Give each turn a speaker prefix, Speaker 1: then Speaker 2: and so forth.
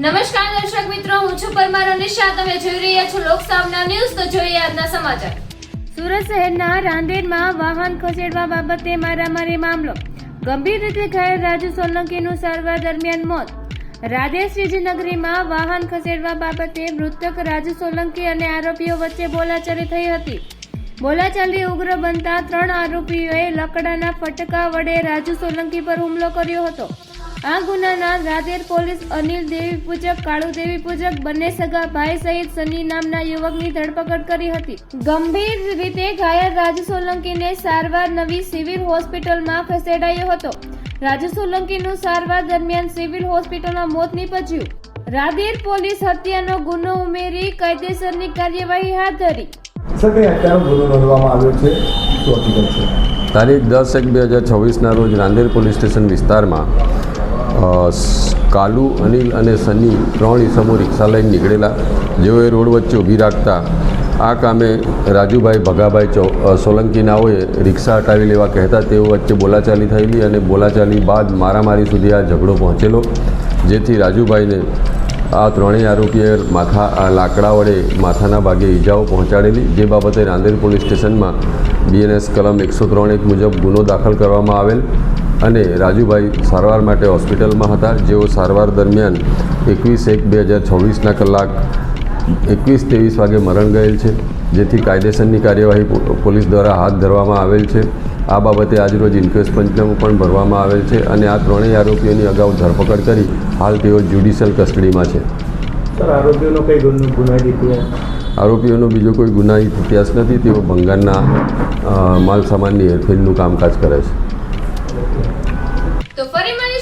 Speaker 1: નમસ્કાર દર્શક મિત્રો, હું છું પરમાર અનિશા. તમે જોઈ રહ્યા છો લોકસામના ન્યૂઝ. તો જોઈએ આજના સમાચાર. સુરત શહેરના રાંદેરમાં વાહન ખસેડવા બાબતે મારામારી મામલો. ગંભીર રીતે ઘાયલ રાજુ સોલંકીનું સારવાર દરમિયાન મોત. રાધે શ્રીજીનગરીમાં વાહન ખસેડવા બાબતે મૃતક રાજુ સોલંકી અને આરોપીઓ વચ્ચે બોલાચાલી થઈ હતી. બોલાચાલી ઉગ્ર બનતા ત્રણ આરોપીઓએ લકડાના ફટકા વડે રાજુ સોલંકી પર હુમલો કર્યો હતો. આ ગુનાના રાધેર પોલીસ અનિલ દેવી પૂજક કાળુ દેવી પૂજક બંને સગા ભાઈ સહિત સની નામના યુવકની ધરપકડ કરી હતી. ગંભીર રીતે ઘાયલ રાજુ સોલંકીને સારવાર નવી સિવિલ હોસ્પિટલમાં ખસેડાયો હતો. રાજુ સોલંકીનું સારવાર દરમિયાન સિવિલ હોસ્પિટલમાં મોત નીપજ્યું. રાધેર પોલીસ હત્યાનો ગુનો ઉમેરી કાયદેસરની કાર્યવાહી હાથ ધરી.
Speaker 2: તારીખ દસ એક બે હજાર છવ્વીસના રોજ રાંદેર પોલીસ સ્ટેશન વિસ્તારમાં કાલુ, અનિલ અને સની ત્રણ ઈસમો રિક્ષા લઈને નીકળેલા, જેઓએ રોડ વચ્ચે ઊભી રાખતા આ કામે રાજુભાઈ ભગાભાઈ સોલંકી નાઓએ રિક્ષા હટાવી લેવા કહેતા તેઓ વચ્ચે બોલાચાલી થયેલી અને બોલાચાલી બાદ મારામારી સુધી આ ઝઘડો પહોંચેલો, જેથી રાજુભાઈને આ ત્રણેય આરોપીએ માથા લાકડા વડે માથાના ભાગે ઈજાઓ પહોંચાડેલી, જે બાબતે રાંદેર પોલીસ સ્ટેશનમાં બીએનએસ કલમ એકસો ત્રણ એક મુજબ ગુનો દાખલ કરવામાં આવેલ. અને રાજુભાઈ સારવાર માટે હોસ્પિટલમાં હતા. જેઓ સારવાર દરમિયાન એકવીસ એક બે હજાર છવ્વીસના કલાક એકવીસ ત્રેવીસ વાગે મરણ ગયેલ છે જેથી કાયદેસરની કાર્યવાહી પોલીસ દ્વારા હાથ ધરવામાં આવેલ છે. આ બાબતે આજરોજ ઇન્ક્વેસ્ટ પંચનામું પણ ભરવામાં આવેલ છે અને આ ત્રણેય આરોપીઓની અગાઉ ધરપકડ કરી હાલ તેઓ જ્યુડિશિયલ કસ્ટડીમાં છે.
Speaker 3: આરોપીઓનો
Speaker 2: બીજો કોઈ ગુનાહિત ઇતિહાસ નથી. તેઓ ભંગારના માલસામાનની માલ સામાનની હેરફેરનું કામકાજ કરે છે.